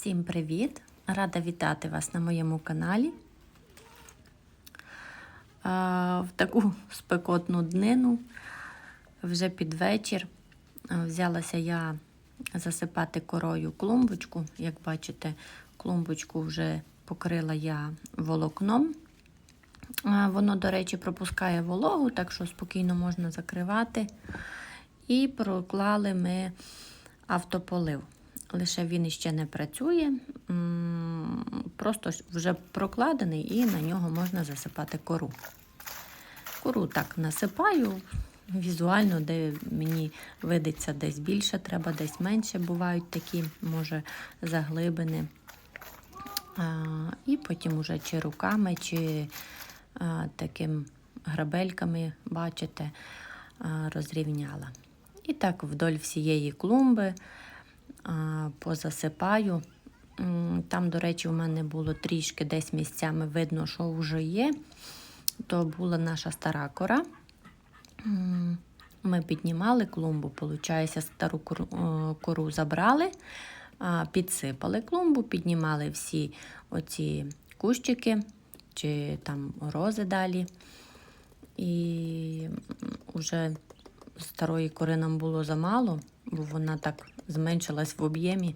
Всім привіт! Рада вітати вас на моєму каналі. В таку спекотну днину, вже під вечір, взялася я засипати корою клумбочку. Як бачите, клумбочку вже покрила я волокном. Воно, до речі, пропускає вологу, так що спокійно можна закривати. І проклали ми автополив. Лише він іще не працює, просто вже прокладений і на нього можна засипати кору. Кору так насипаю візуально, де мені видиться десь більше, треба, десь менше бувають такі, може, заглибини. А, і потім уже чи руками, чи а, таким грабельками, бачите, а, розрівняла. І так вдоль всієї клумби позасипаю. Там, до речі, у мене було трішки десь місцями видно, що вже є. То була наша стара кора. Ми піднімали клумбу, виходить, стару кору, забрали, підсипали клумбу, піднімали всі оці кущики чи там рози далі. І вже старої кори нам було замало, бо вона так зменшилась в об'ємі.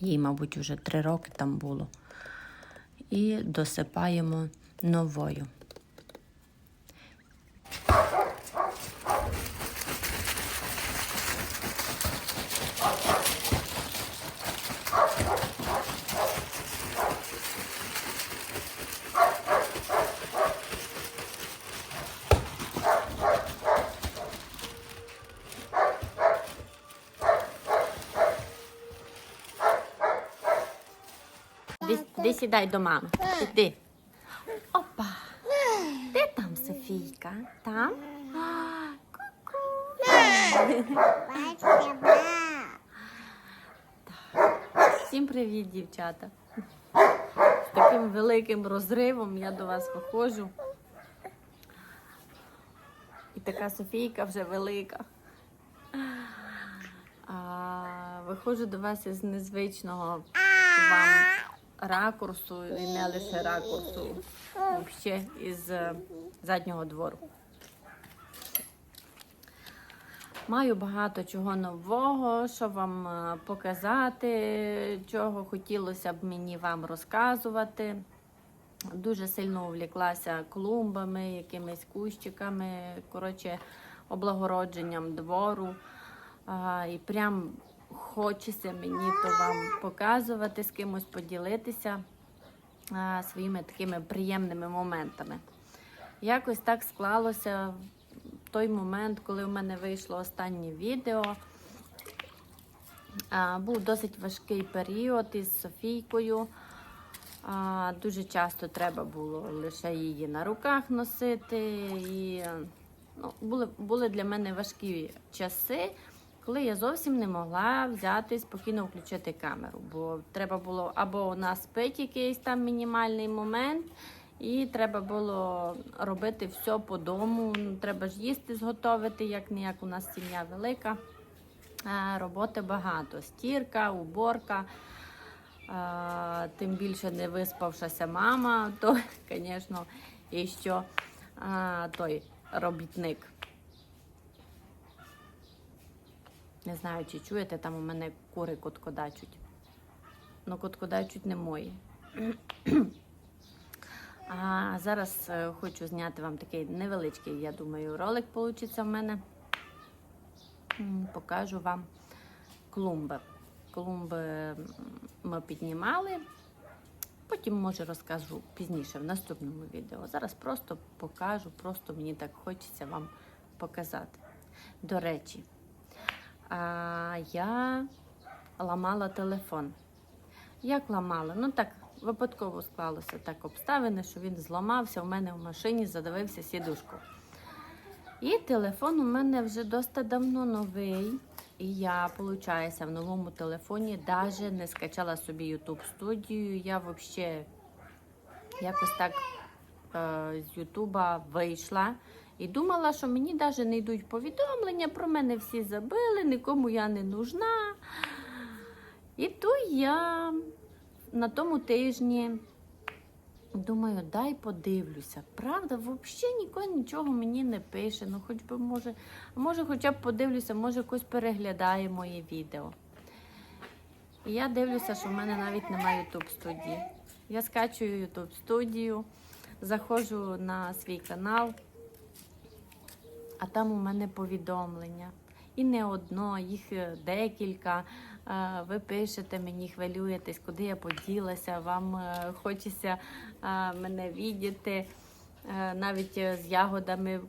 Їй, мабуть, вже три роки там було. І досипаємо новою. Де, де сідай до мами? Іди. Опа. Де там Софійка? Там? А, Ку-ку. Всім привіт, дівчата. З таким великим розривом я до вас виходжу. І така Софійка вже велика. А, виходжу до вас із незвичного вам ракурсу, і не лише ракурсу, ще із е, заднього двору. Маю багато чого нового, що вам е, показати, чого хотілося б мені вам розказувати. Дуже сильно увліклася клумбами, якимись кущиками, коротше, облагородженням двору. А, і прям хочеться мені то вам показувати, з кимось поділитися а, своїми такими приємними моментами. Якось так склалося в той момент, коли в мене вийшло останнє відео. А, був досить важкий період із Софійкою. А, дуже часто треба було лише її на руках носити. І, ну, були, були для мене важкі часи, коли я зовсім не могла взяти спокійно включити камеру. Бо треба було або у нас спить якийсь там мінімальний момент, і треба було робити все по дому. Треба ж їсти зготовити, як ніяк у нас сім'я велика. Роботи багато. Стірка, уборка. Тим більше не виспавшася мама, то, звісно, і що той робітник. Не знаю, чи чуєте, там у мене кури коткодачуть. Ну, коткодачуть не мої. А зараз е, хочу зняти вам такий невеличкий, я думаю, ролик вийде в мене. Покажу вам клумби. Клумби ми піднімали. Потім, може, розкажу пізніше в наступному відео. Зараз просто покажу, просто мені так хочеться вам показати. До речі, я ламала телефон. Як ламала? Ну так, випадково склалося так обставини, що він зламався у мене в машині, задавився сідушку. І телефон у мене вже досить давно новий. І я, виходить, в новому телефоні навіть не скачала собі YouTube студію. Я взагалі якось так е, з Ютуба вийшла і думала, що мені навіть не йдуть повідомлення, про мене всі забили, нікому я не нужна. І то я на тому тижні думаю, дай подивлюся. Правда, взагалі ніхто нічого мені не пише. Ну, хоч би може, може, хоча б подивлюся, може хтось переглядає моє відео. І я дивлюся, що в мене навіть немає YouTube студії. Я скачую YouTube студію, заходжу на свій канал, а там у мене повідомлення. І не одно, їх е, декілька. Е, Ви пишете мені, хвилюєтесь, куди я поділася, вам е, хочеться мене віддіти. Навіть з ягодами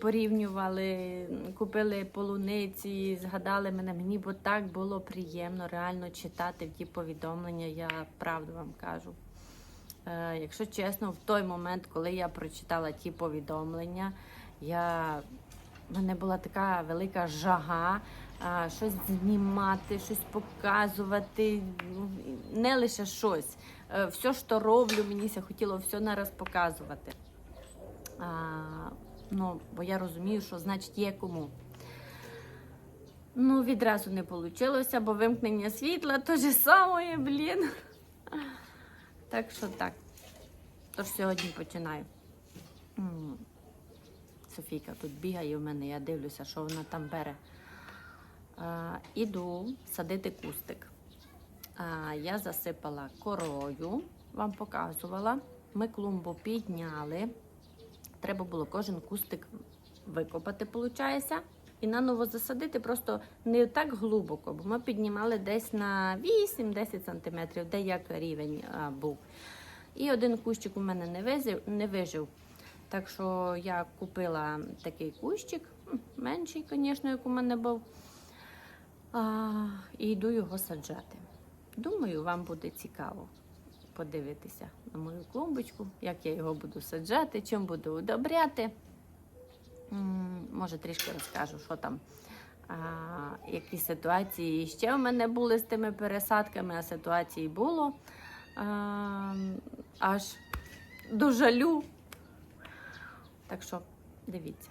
порівнювали, купили полуниці, згадали мене. Мені бо так було приємно реально читати ті повідомлення, я правду вам кажу. Якщо чесно, в той момент, коли я прочитала ті повідомлення, я в мене була така велика жага а, щось знімати, щось показувати. ну, Не лише щось. Е, Все, що роблю, мені хотіло все нараз показувати. А, ну, бо я розумію, що значить є кому. Ну, відразу не вийшло, бо вимкнення світла то же саме, блін. Так що так. Тож сьогодні починаю. Софійка тут бігає в мене, я дивлюся, що вона там бере. А, іду садити кустик. А, я засипала корою, вам показувала. Ми клумбу підняли. Треба було кожен кустик викопати, виходить, і наново засадити просто не так глибоко, бо ми піднімали десь на 8-10 см, де як рівень а, був. І один кущик у мене не вижив, не вижив. Так що я купила такий кущик, менший, звісно, як у мене був. А, і йду його саджати. Думаю, вам буде цікаво подивитися на мою клумбочку, як я його буду саджати, чим буду удобряти. Може, трішки розкажу, що там, а, які ситуації ще в мене були з тими пересадками, а ситуацій було а, аж до жалю. Так що дивіться.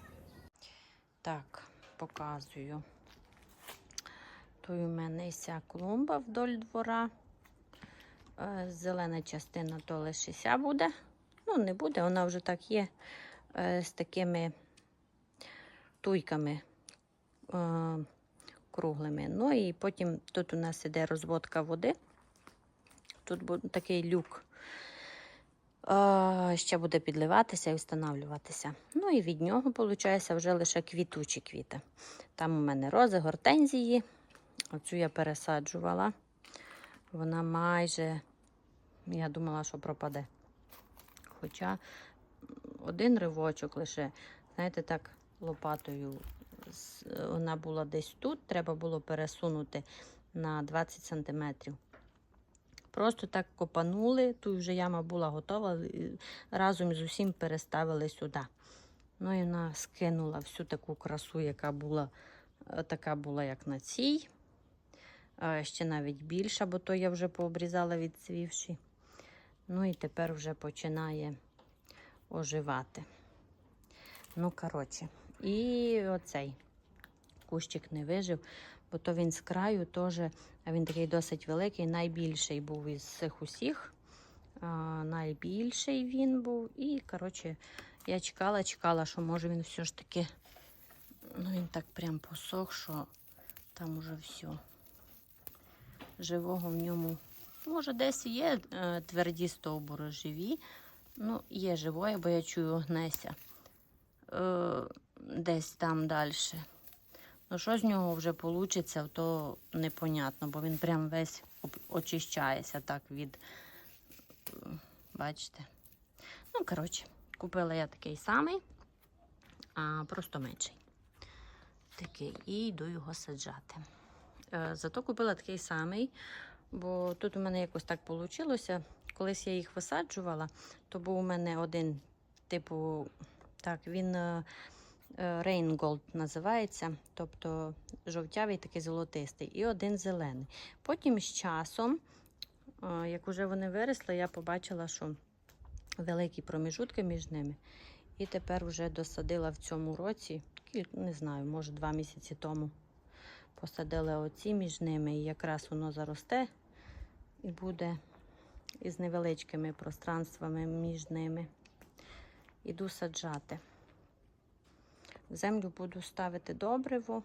Так, показую. Тут у мене вся клумба вдоль двора. Е, Зелена частина то лишися буде. Ну, не буде, вона вже так є е, з такими туйками е, круглими. Ну і потім тут у нас іде розводка води. Тут такий люк. Е, ще буде підливатися і встановлюватися. Ну і від нього, виходить, вже лише квітучі квіти. Там у мене рози, гортензії. Оцю я пересаджувала. Вона майже, я думала, що пропаде. Хоча один ривочок лише, знаєте, так, лопатою. Вона була десь тут, треба було пересунути на 20 сантиметрів. Просто так копанули, тут вже яма була готова, разом з усім переставили сюди. Ну і вона скинула всю таку красу, яка була, е, така була, як на цій. Ще навіть більша, бо то я вже пообрізала відцвівши. Ну і тепер вже починає оживати. Ну, коротше, і оцей кущик не вижив, бо то він з краю теж, він такий досить великий, найбільший був із цих усіх. А, найбільший він був. І, коротше, я чекала, чекала, що може він все ж таки. Ну, він так прям посох, що там уже все. Живого в ньому. Може, десь є е, тверді стовбури живі. Ну, є живое, бо я чую гнеся. Е, десь там далі. Ну, що з нього вже вийде, то непонятно, бо він прям весь очищається так від. е, Бачите? Ну, коротше, купила я такий самий, а просто менший. Такий. І йду його саджати. Е, Зато купила такий самий, бо тут у мене якось так вийшло. Колись я їх висаджувала, то був у мене один, типу, так, він е, Gold називається, тобто жовтявий такий золотистий, і один зелений. Потім з часом, е, як вже вони виросли, я побачила, що великі проміжутки між ними. І тепер вже досадила в цьому році, не знаю, може два місяці тому. Посадили оці між ними, і якраз воно заросте і буде із невеличкими пространствами між ними. Іду саджати. Землю буду ставити добриво.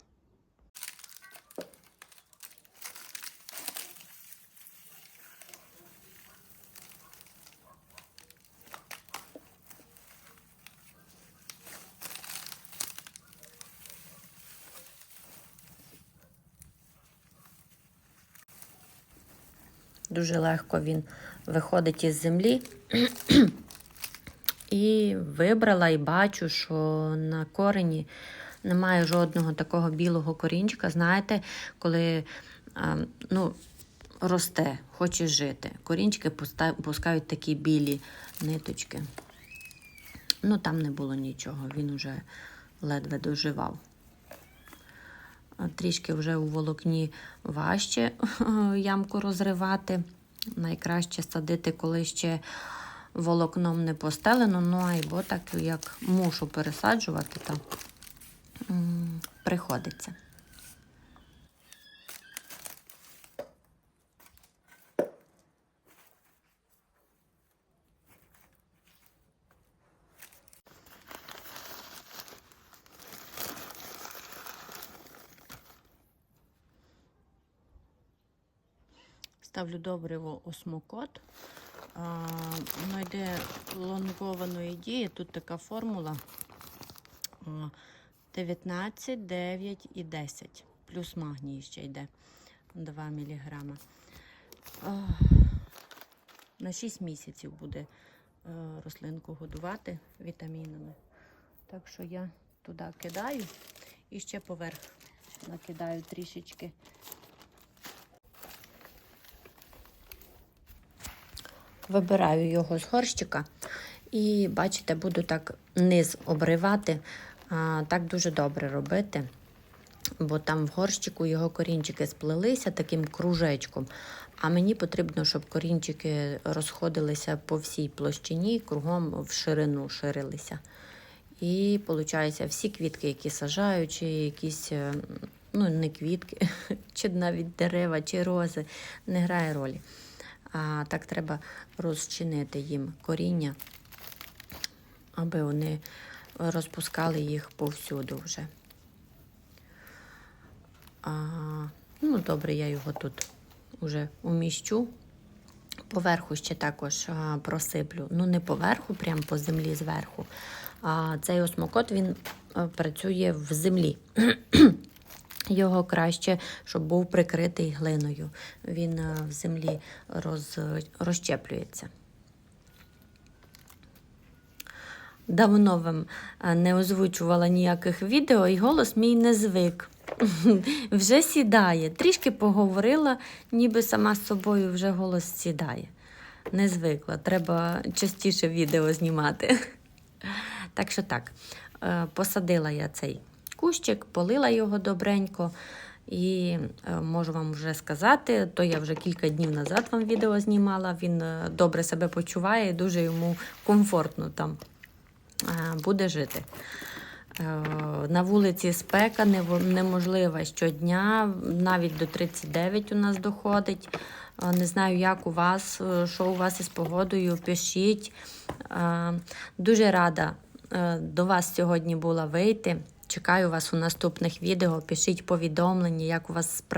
Дуже легко він виходить із землі. І вибрала і бачу, що на корені немає жодного такого білого корінчика. Знаєте, коли ну, росте, хоче жити. Корінчики пускають такі білі ниточки. Ну, там не було нічого, він уже ледве доживав. Трішки вже у волокні важче ямку розривати. Найкраще садити, коли ще волокном не постелено, ну або так як мушу пересаджувати, то приходиться. Ставлю добриво осмокот. Воно йде лонгованої дії. Тут така формула 19, 9 і 10. Плюс магній ще йде 2 мг. На 6 місяців буде е, рослинку годувати вітамінами. Так що я туди кидаю і ще поверх накидаю трішечки Вибираю його з горщика і, бачите, буду так низ обривати. А, так дуже добре робити, бо там в горщику його корінчики сплелися таким кружечком. А мені потрібно, щоб корінчики розходилися по всій площині, кругом в ширину ширилися. І виходить, всі квітки, які сажаю, чи якісь, е, ну, не квітки, чи навіть дерева, чи рози, не грає ролі. А так треба розчинити їм коріння, аби вони розпускали їх повсюду вже. А, ну, добре, я його тут вже уміщу. Поверху ще також а, просиплю. Ну, не поверху, прямо по землі зверху. А цей осмокот він а, працює в землі. Його краще, щоб був прикритий глиною. Він е, в землі роз, розщеплюється. Давно вам е, не озвучувала ніяких відео, і голос мій не звик. Вже сідає. Трішки поговорила, ніби сама з собою вже голос сідає. Не звикла. Треба частіше відео знімати. Так що так, е, посадила я цей кущик, полила його добренько. І е, можу вам вже сказати, то я вже кілька днів назад вам відео знімала. Він е, добре себе почуває, дуже йому комфортно там е, буде жити. На вулиці спека неможлива щодня, навіть до 39 у нас доходить. Не знаю, як у вас, що у вас із погодою, пишіть. Дуже рада до вас сьогодні була вийти. Чекаю вас у наступних відео. Пишіть повідомлення, як у вас справи.